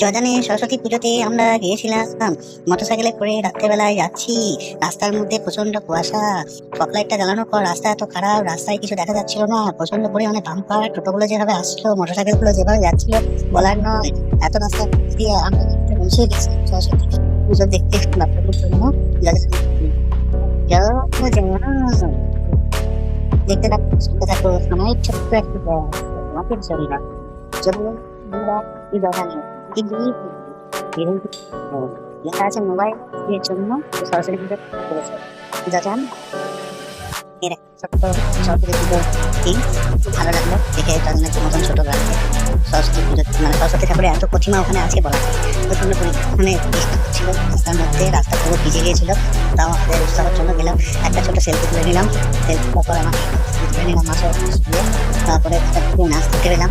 জজানে সরস্বতী পুজোতে আমরা গিয়েছিলাম। মোটরসাইকেলে করে রাত্রেবেলায় যাচ্ছি। রাস্তার মধ্যে প্রচণ্ড কুয়াশা। ফকলাইটটা জ্বালানোর পর রাস্তা এত খারাপ, রাস্তায় কিছু দেখা যাচ্ছিল না। প্রচণ্ড পরিমাণে বাম্পার, টোটোগুলো যেভাবে আসছিল মোটরসাইকেলগুলো যেভাবে যাচ্ছিল, বলার নয়। এত রাস্তা দিয়ে আমরা পৌঁছে গেছি। সরস্বতী পুজো দেখতে বাচ্চাদের জন্য। দেখতে থাকো, শুনতে থাকো সময় ছোট্ট একটু তোমাকে জন্য। আমরা দোকানে কিন্তু লেখা আছে মোবাইল এর জন্য সরাসরি করেছে পূজা চান এর ছোট্ট ভালো লাগল দেখে লাগছে সরস্বতী পুজো সরস্বতী ঠাকুরের এত প্রতিমা ওখানে আছে বলা যায় বৃষ্টি হচ্ছিল রাস্তার মধ্যে রাস্তা পুরো ভিজে গিয়েছিল তাও আমাদের উৎসাহের জন্য গেলাম একটা ছোট সেলফি তুলে নিলাম সেলফি তারপর তারপরে একটু নাচ করতে গেলাম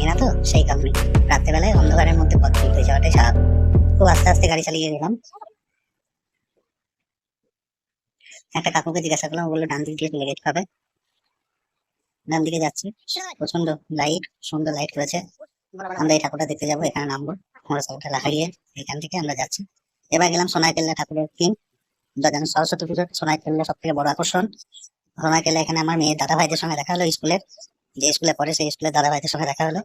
কিছু না তো? সেই কারণে। রাত্রেবেলায় অন্ধকারের মধ্যে পথ চলতে যাওয়াটাই স্বাভাবিক। খুব আস্তে আস্তে গাড়ি চালিয়ে গেলাম। একটা কাকুকে জিজ্ঞাসা করলাম বলল, ডান দিক দিয়ে যেতে হবে ডান দিকে যাচ্ছি। প্রচণ্ড লাইট সুন্দর লাইট রয়েছে। আমরা এই ঠাকুরটা দেখতে যাব, এখানে নামবো। আমরা সবটা লাগাইয়ে এখান থেকে আমরা যাচ্ছি। এবার গেলাম সোনাই কেল্লা ঠাকুরের থিম জানেন সরস্বতী পুজোর সোনাই কেল্লা সব থেকে বড় আকর্ষণ। সোনাই কেল্লা এখানে আমার মেয়ের দাদা ভাইদের সঙ্গে দেখা হলো স্কুলের যে স্কুলে পড়ে, সেই স্কুলে দাদা ভাইদের সঙ্গে দেখা হলো।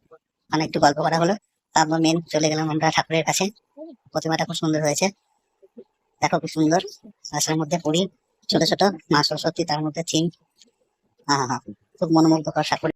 মানে একটু গল্প করা হলো। তারপর মেন চলে গেলাম আমরা ঠাকুরের কাছে। প্রতিমাটা খুব সুন্দর হয়েছে। দেখো খুব সুন্দর। রাস্তার মধ্যে পড়ি, ছোট ছোট, মা সরস্বতী, তার মধ্যে থিম। হ্যাঁ হ্যাঁ। খুব মনোমুগ্ধকর ঠাকুর।